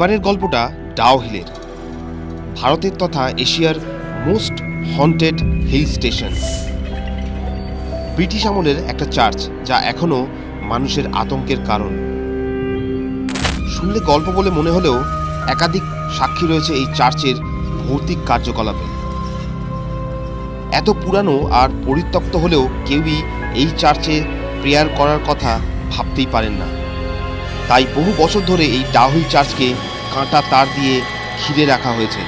এবারের গল্পটা ডাও হিলের। ভারতের তথা এশিয়ার most haunted hill station. British আমলের একটা চার্চ, যা এখনও মানুষের আতঙ্কের কারণ। শুনলে গল্প বলে মনে হলেও একাধিক সাক্ষী রয়েছে এই চার্চের ভৌতিক কার্যকলাপে। এত পুরানো আর পরিত্যক্ত হলেও কেউই এই চার্চে প্রেয়ার করার কথা ভাবতেই পারেন না। তাই বহু বছর ধরে এই ডাউহিল চার্চকে কাঁটা তার দিয়ে ঘিরে রাখা হয়েছে,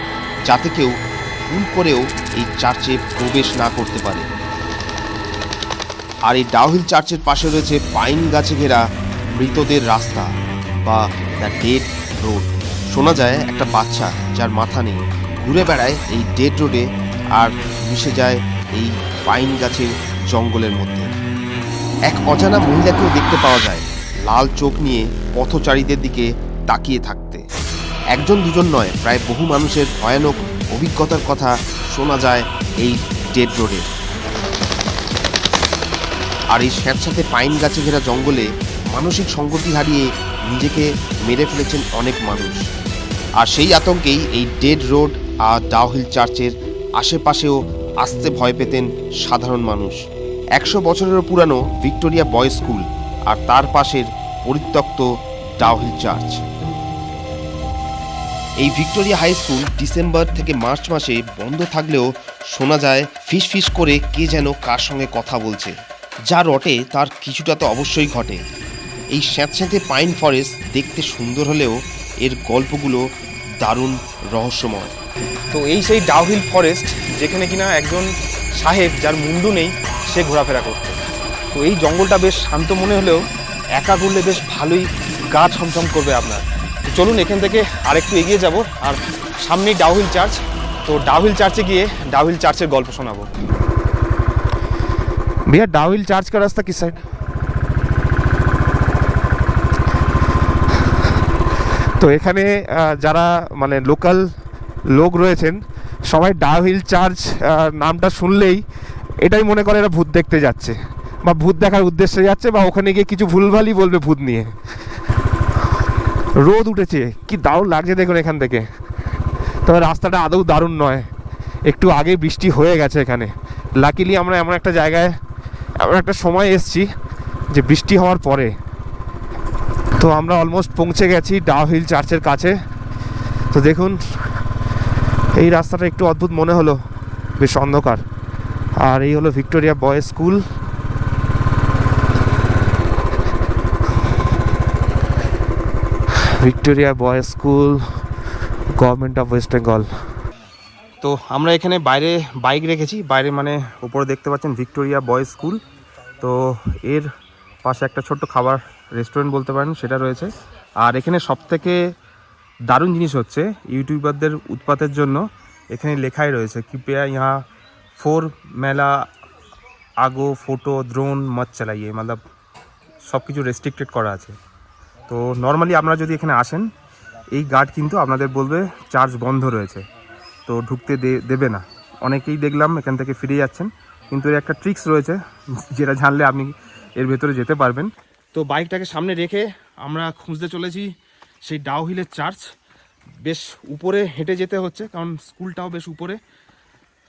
যাতে কেউ ভুল করেও এই চার্চে প্রবেশ না করতে পারে। আর এই ডাউহিল চার্চের পাশে রয়েছে পাইন গাছে ঘেরা মৃতদের রাস্তা বা দ্য ডেড রোড। শোনা যায় একটা বাচ্চা যার মাথা নেই, ঘুরে বেড়ায় এই ডেড রোডে আর মিশে যায় এই পাইন গাছের জঙ্গলের মধ্যে। এক অজানা মহিলাকেও দেখতে পাওয়া যায়। লাল চোখ নিয়ে পথচারীদের দিকে তাকিয়ে থাকতে। একজন দুজন নয়, প্রায় বহু মানুষের ভয়ানক অভিজ্ঞতার কথা শোনা যায় এই ডেড রোডে আর এই স্যাঁতস্যাঁতে পাইন গাছে ঘেরা জঙ্গলে মানসিক সংগতি হারিয়ে নিজেকে মেরে ফেলেছেন অনেক মানুষ। আর সেই আতঙ্কেই এই ডেড রোড আর ডাউহিল চার্চের আশেপাশেও আসতে ভয় পেতেন সাধারণ মানুষ। একশো বছরেরও পুরানো ভিক্টোরিয়া বয়েজ স্কুল আর তার পাশের পরিত্যক্ত ডাউহিল চার্চ। এই ভিক্টোরিয়া হাই স্কুল ডিসেম্বর থেকে মার্চ মাসে বন্ধ থাকলেও শোনা যায় ফিস ফিস করে কে যেন কার সঙ্গে কথা বলছে, যা রটে তার কিছুটা তো অবশ্যই ঘটে। এই স্যাঁতস্যাঁতে পাইন ফরেস্ট দেখতে সুন্দর হলেও এর গল্পগুলো দারুণ রহস্যময়। তো এই সেই ডাউহিল ফরেস্ট যেখানে কিনা একজন সাহেব যার মুন্ডু নেই, সে ঘোরাফেরা করত তো এই জঙ্গলটা বেশ শান্ত মনে হলেও একা ঘুরলে বেশ ভালোই গা ছমছম করবে আপনার তো চলুন এখান থেকে আরেকটু এগিয়ে যাব আর সামনেই ডাউহিল চার্চ তো ডাউহিল চার্চে গিয়ে ডাউহিল চার্চের গল্প শোনাবো भैया डाउहिल चार्च का रास्ता किस साइड তো এখানে আহ, যারা মানে লোকাল লোক রয়েছেন সবাই ডাউহিল চার্চ আহ, নামটা শুনলেই এটাই মনে করে এরা ভূত দেখতে যাচ্ছে বা ভূত দেখার উদ্দেশ্যে যাচ্ছে বা ওখানে গিয়ে কিছু ভুলভালই বলবে ভূত নিয়ে। রোদ উঠেছে, কি দারুণ লাগছে দেখুন এখান থেকে। তবে রাস্তাটা আদৌ দারুণ নয়। একটু আগে বৃষ্টি হয়ে গেছে এখানে। লাকিলি আমরা এমন একটা জায়গায়, এমন একটা সময় এসছি যে বৃষ্টি হওয়ার পরে। তো আমরা অলমোস্ট পৌঁছে গেছি ডাউহিল চার্চের কাছে। তো দেখুন, এই রাস্তাটা একটু অদ্ভুত মনে হলো, বেশ অন্ধকার। আর এই হলো Victoria Boys School. Victoria Boys School, Government of West Bengal. তো আমরা এখানে বাইরে বাইক রেখেছি, বাইরে মানে উপরে দেখতে পাচ্ছেন ভিক্টোরিয়া বয়েজ স্কুল। তো এর পাশে একটা ছোট্ট খাবার রেস্টুরেন্ট বলতে পারেন, সেটা রয়েছে। আর এখানে সব থেকে দারুণ জিনিস হচ্ছে, ইউটিউবারদের উৎপাতের জন্য এখানে লেখাই রয়েছে, কৃপয়া ইহা ফোর মেলা, আগো, ফোটো দ্রোন মত চালাইয়ে, মতলব সব কিছু রেস্ট্রিক্টেড করা আছে। তো নর্মালি আপনারা যদি এখানে আসেন, এই গার্ড কিন্তু আপনাদের বলবে চার্জ বন্ধ রয়েছে। তো ঢুকতে দেবে না। অনেকেই দেখলাম এখান থেকে ফিরে যাচ্ছেন, কিন্তু এর একটা ট্রিক্স রয়েছে, যেটা জানলে আপনি এর ভেতরে যেতে পারবেন। তো বাইকটাকে সামনে রেখে আমরা খুঁজতে চলেছি সেই ডাউহিলের চার্চ বেশ উপরে হেঁটে যেতে হচ্ছে, কারণ স্কুলটাও বেশ উপরে।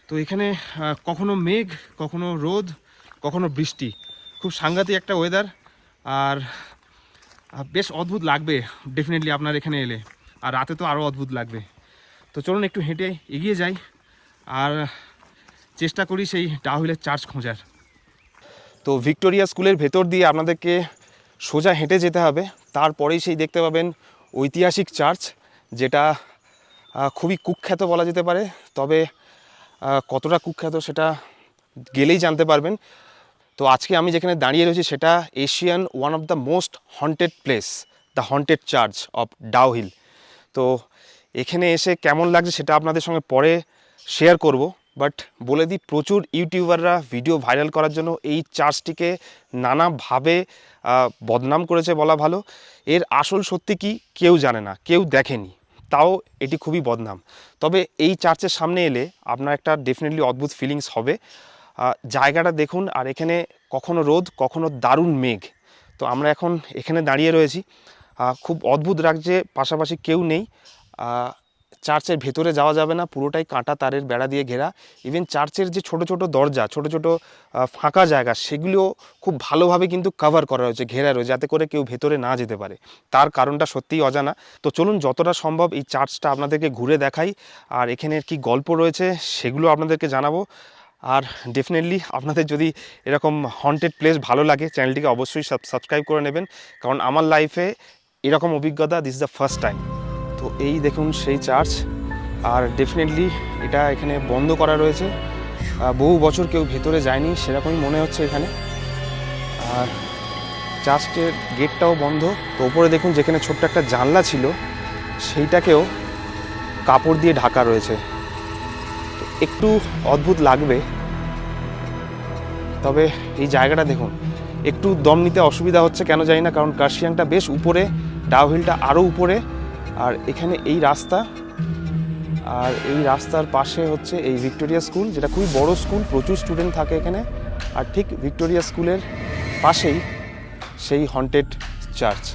তো এখানে কখনো মেঘ, কখনো রোদ, কখনো বৃষ্টি। খুব সাংঘাতিক একটা ওয়েদার আর বেশ অদ্ভুত লাগবে। ডেফিনেটলি আপনার এখানে এলে। আর রাতে তো আরও অদ্ভুত লাগবে। তো চলুন একটু হেঁটে এগিয়ে যাই। আর চেষ্টা করি সেই ডাউহিলের চার্চ খোঁজার। তো ভিক্টোরিয়া স্কুলের ভেতর দিয়ে আপনাদেরকে সোজা হেঁটে যেতে হবে। তারপরেই সেই দেখতে পাবেন ঐতিহাসিক চার্চ যেটা খুবই কুখ্যাত বলা যেতে পারে। তবে কতটা কুখ্যাত সেটা গেলেই জানতে পারবেন। তো আজকে আমি যেখানে দাঁড়িয়ে রয়েছি সেটা Asian one of the most haunted place, the haunted church of Dowhill তো এখানে এসে কেমন লাগছে সেটা আপনাদের সঙ্গে পরে শেয়ার করব, বাট বলে দিই প্রচুর ইউটিউবাররা ভিডিও ভাইরাল করার জন্য এই চার্চটিকে নানাভাবে বদনাম করেছে বলা ভালো। এর আসল সত্যি কি কেউ জানে না, কেউ দেখেনি, তাও এটি খুবই বদনাম। তবে এই চার্চের সামনে এলে আপনার একটা ডেফিনেটলি অদ্ভুত ফিলিংস হবে। জায়গাটা দেখুন, আর এখানে কখনো রোদ, কখনো দারুণ মেঘ। তো আমরা এখন এখানে দাঁড়িয়ে রয়েছি। খুব অদ্ভুত লাগছে, পাশাপাশি কেউ নেই। চার্চের ভেতরে যাওয়া যাবে না, পুরোটাই কাঁটা তারের বেড়া দিয়ে ঘেরা। ইভেন চার্চের যে ছোট ছোট দরজা, ছোট ছোট ফাঁকা জায়গা, সেগুলিও খুব ভালোভাবে কিন্তু কভার করা রয়েছে, ঘেরা রয়েছে, যাতে করে কেউ ভেতরে না যেতে পারে। তার কারণটা সত্যিই অজানা। তো চলুন, যতটা সম্ভব এই চার্চটা আপনাদেরকে ঘুরে দেখাই। আর এখানের কি গল্প রয়েছে, সেগুলো আপনাদেরকে জানাব। আর ডেফিনেটলি আপনাদের যদি এরকম হন্টেড প্লেস ভালো লাগে চ্যানেলটিকে অবশ্যই সাবস্ক্রাইব করে নেবেন। কারণ আমার লাইফে এরকম অভিজ্ঞতা দিস দ্য ফার্স্ট টাইম তো এই দেখুন সেই চার্চ আর ডেফিনেটলি এটা এখানে বন্ধ করা রয়েছে। বহু বছর কেউ ভেতরে যায়নি, সেরকমই মনে হচ্ছে এখানে। আর চার্চের গেটটাও বন্ধ। তো ওপরে দেখুন যেখানে ছোট্ট একটা জানলা ছিল, সেইটাকেও কাপড় দিয়ে ঢাকা রয়েছে। একটু অদ্ভুত লাগবে। তবে এই জায়গাটা দেখুন, একটু দম নিতে অসুবিধা হচ্ছে কেন জানি না, কারণ কার্শিয়াংটা বেশ উপরে ডাউহিলটা আরও উপরে, আর এখানে এই রাস্তা, আর এই রাস্তার পাশে হচ্ছে এই ভিক্টোরিয়া স্কুল, যেটা খুবই বড় স্কুল, প্রচুর স্টুডেন্ট থাকে এখানে, আর ঠিক ভিক্টোরিয়া স্কুলের পাশেই সেই হন্টেড চার্চ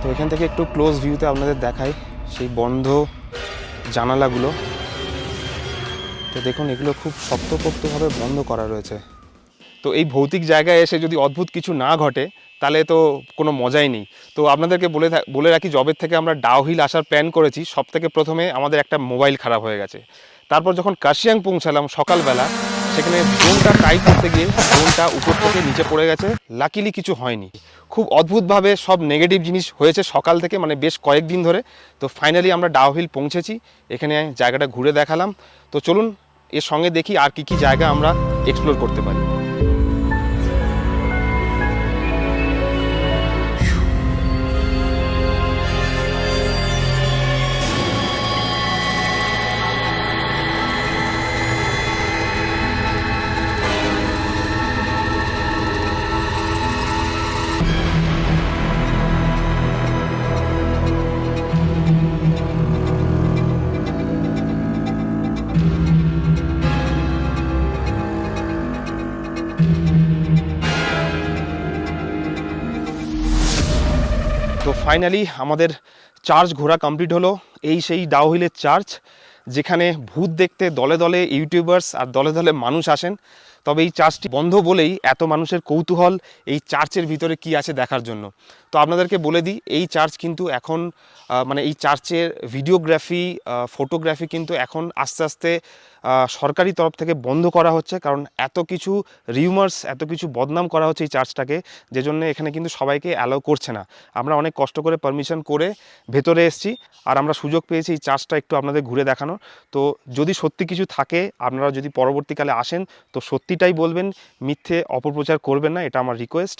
তো এখান থেকে একটু ক্লোজ ভিউতে আপনাদের দেখাই সেই বন্ধ জানালাগুলো। তো দেখুন, এগুলো খুব শক্তপোক্তভাবে বন্ধ করা রয়েছে। তো এই ভৌতিক জায়গায় এসে যদি অদ্ভুত কিছু না ঘটে, তাহলে তো কোনো মজাই নেই। তো আপনাদেরকে বলে বলে রাখি জবের থেকে আমরা ডাউহিল আসার প্ল্যান করেছি সব থেকে প্রথমে আমাদের একটা মোবাইল খারাপ হয়ে গেছে। তারপর যখন কাশিয়াং পৌঁছালাম সকালবেলা, সেখানে ড্রোনটা টাই করতে গিয়ে ড্রোনটা উপর থেকে নিচে পড়ে গেছে। লাকিলি কিছু হয়নি। খুব অদ্ভুতভাবে সব নেগেটিভ জিনিস হয়েছে সকাল থেকে মানে বেশ কয়েকদিন ধরে। তো ফাইনালি আমরা ডাউহিল পৌঁছেছি। এখানে জায়গাটা ঘুরে দেখালাম। তো চলুন এর সঙ্গে দেখি আর কি কি জায়গা আমরা এক্সপ্লোর করতে পারি। তো ফাইনালি আমাদের চার্জ ঘোরা কমপ্লিট হলো। এই সেই ডাউহিলের চার্চ যেখানে ভূত দেখতে দলে দলে ইউটিউবার্স আর দলে দলে মানুষ আসেন। তবে এই চার্চটি বন্ধ বলেই এত মানুষের কৌতূহল এই চার্চের ভিতরে কি আছে দেখার জন্য। তো আপনাদেরকে বলে দিই, এই চার্চ কিন্তু এখন মানে এই চার্চের ভিডিওগ্রাফি ফটোগ্রাফি কিন্তু এখন আস্তে আস্তে সরকারি তরফ থেকে বন্ধ করা হচ্ছে। কারণ এত কিছু রিউমার্স এত কিছু বদনাম করা হচ্ছে এই চার্চটাকে যে জন্য এখানে কিন্তু সবাইকে অ্যালাউ করছে না। আমরা অনেক কষ্ট করে পারমিশন করে ভেতরে এসেছি আর আমরা সুযোগ পেয়েছি এই চার্চটা একটু আপনাদের ঘুরে দেখানোর। তো যদি সত্যি কিছু থাকে, আপনারা যদি পরবর্তীকালে আসেন, তো সত্যিটাই বলবেন, মিথ্যে অপপ্রচার করবেন না, এটা আমার রিকোয়েস্ট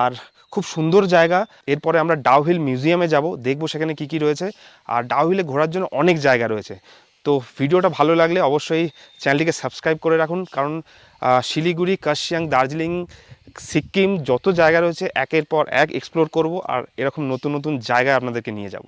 আর খুব সুন্দর জায়গা। এরপরে আমরা ডাউহিল মিউজিয়ামে যাব, দেখব সেখানে কি কি রয়েছে। আর ডাউহিলে ঘোরার জন্য অনেক জায়গা রয়েছে। তো ভিডিওটা ভালো লাগলে অবশ্যই চ্যানেলটিকে সাবস্ক্রাইব করে রাখুন। কারণ শিলিগুড়ি, কাশিয়াং, দার্জিলিং, সিকিম, যত জায়গা রয়েছে, একের পর এক এক্সপ্লোর করব। আর এরকম নতুন নতুন জায়গায় আপনাদেরকে নিয়ে যাব।